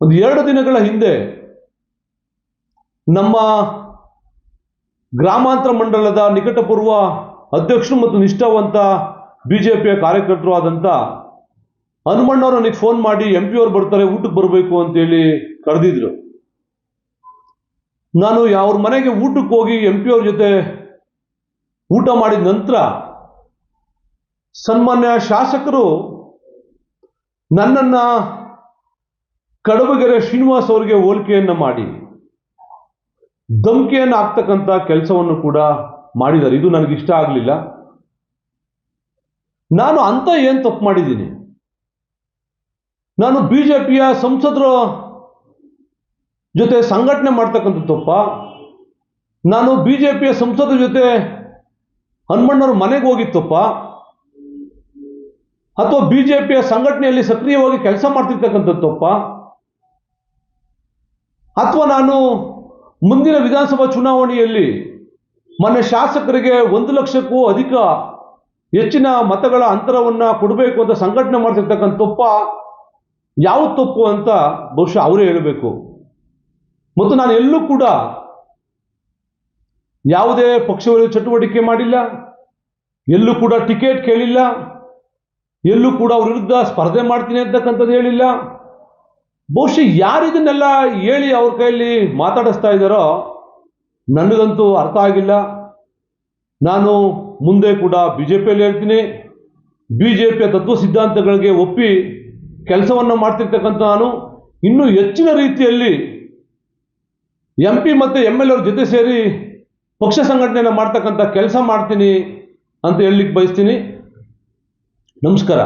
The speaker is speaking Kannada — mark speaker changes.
Speaker 1: ಒಂದು ಎರಡು ದಿನಗಳ ಹಿಂದೆ ನಮ್ಮ ಗ್ರಾಮಾಂತರ ಮಂಡಲದ ನಿಕಟಪೂರ್ವ ಅಧ್ಯಕ್ಷರು ಮತ್ತು ನಿಷ್ಠಾವಂತ ಬಿ ಜೆ ಪಿಯ ಕಾರ್ಯಕರ್ತರು ಆದಂಥ ಹನುಮಣ್ಣವ್ರು ನನಗೆ ಫೋನ್ ಮಾಡಿ ಎಂ ಪಿ ಅವ್ರು ಬರ್ತಾರೆ, ಊಟಕ್ಕೆ ಬರಬೇಕು ಅಂತೇಳಿ ಕರೆದಿದ್ರು. ನಾನು ಅವ್ರ ಮನೆಗೆ ಊಟಕ್ಕೆ ಹೋಗಿ ಎಂ ಪಿ ಅವ್ರ ಜೊತೆ ಊಟ ಮಾಡಿದ ನಂತರ ಸನ್ಮಾನ್ಯ ಶಾಸಕರು ನನ್ನನ್ನು ಕಡಬಗೆರೆ ಶ್ರೀನಿವಾಸ್ ಅವರಿಗೆ ಹೋಲಿಕೆಯನ್ನು ಮಾಡಿ. ಧಮಕಿಯನ್ನು ಹಾಕ್ತಕ್ಕಂಥ ಕೆಲಸವನ್ನು ಕೂಡ ಮಾಡಿದ್ದಾರೆ. ಇದು ನನಗೆ ಇಷ್ಟ ಆಗಲಿಲ್ಲ. ನಾನು ಅಂತ ಏನು ತಪ್ಪು ಮಾಡಿದ್ದೀನಿ? ನಾನು ಬಿ ಜೆ ಪಿಯ ಸಂಸದರ ಜೊತೆ ಸಂಘಟನೆ ಮಾಡ್ತಕ್ಕಂಥ ತಪ್ಪ? ನಾನು ಬಿ ಜೆ ಪಿಯ ಸಂಸದರ ಜೊತೆ ಹನುಮಣ್ಣವ್ರ ಮನೆಗೆ ಹೋಗಿತ್ತಪ್ಪ ಅಥವಾ ಬಿ ಜೆ ಪಿಯ ಸಂಘಟನೆಯಲ್ಲಿ ಸಕ್ರಿಯವಾಗಿ ಕೆಲಸ ಮಾಡ್ತಿರ್ತಕ್ಕಂಥದ್ದು ತಪ್ಪ? ಅಥವಾ ನಾನು ಮುಂದಿನ ವಿಧಾನಸಭಾ ಚುನಾವಣೆಯಲ್ಲಿ ಮನೆ ಶಾಸಕರಿಗೆ ಒಂದು ಲಕ್ಷಕ್ಕೂ ಅಧಿಕ ಹೆಚ್ಚಿನ ಮತಗಳ ಅಂತರವನ್ನು ಕೊಡಬೇಕು ಅಂತ ಸಂಘಟನೆ ಮಾಡ್ತಿರ್ತಕ್ಕಂಥ ತಪ್ಪ ಯಾವ ತಪ್ಪು ಅಂತ ಬಹುಶಃ ಅವರೇ ಹೇಳಬೇಕು. ಮತ್ತು ನಾನು ಎಲ್ಲೂ ಕೂಡ ಯಾವುದೇ ಪಕ್ಷಗಳು ಚಟುವಟಿಕೆ ಮಾಡಿಲ್ಲ, ಎಲ್ಲೂ ಕೂಡ ಟಿಕೆಟ್ ಕೇಳಿಲ್ಲ, ಎಲ್ಲೂ ಕೂಡ ಅವ್ರ ವಿರುದ್ಧ ಸ್ಪರ್ಧೆ ಮಾಡ್ತೀನಿ ಅಂತಕ್ಕಂಥದ್ದು ಹೇಳಿಲ್ಲ. ಬಹುಶಃ ಯಾರಿದನ್ನೆಲ್ಲ ಹೇಳಿ ಅವ್ರ ಕೈಯಲ್ಲಿ ಮಾತಾಡಿಸ್ತಾ ಇದ್ದಾರೋ ನನಗಂತೂ ಅರ್ಥ ಆಗಿಲ್ಲ. ನಾನು ಮುಂದೆ ಕೂಡ ಬಿ ಜೆ ಪಿಯಲ್ಲಿ ಹೇಳ್ತೀನಿ. ಬಿ ಜೆ ಪಿಯ ತತ್ವ ಸಿದ್ಧಾಂತಗಳಿಗೆ ಒಪ್ಪಿ ಕೆಲಸವನ್ನು ಮಾಡ್ತಿರ್ತಕ್ಕಂಥ ನಾನು. ಇನ್ನೂ ಹೆಚ್ಚಿನ ರೀತಿಯಲ್ಲಿ ಎಂ ಪಿ ಮತ್ತು ಎಂ ಎಲ್ ಅವ್ರ ಜೊತೆ ಸೇರಿ ಪಕ್ಷ ಸಂಘಟನೆಯನ್ನು ಮಾಡ್ತಕ್ಕಂಥ ಕೆಲಸ ಮಾಡ್ತೀನಿ ಅಂತ ಹೇಳಲಿಕ್ಕೆ ಬಯಸ್ತೀನಿ. ನಮಸ್ಕಾರ.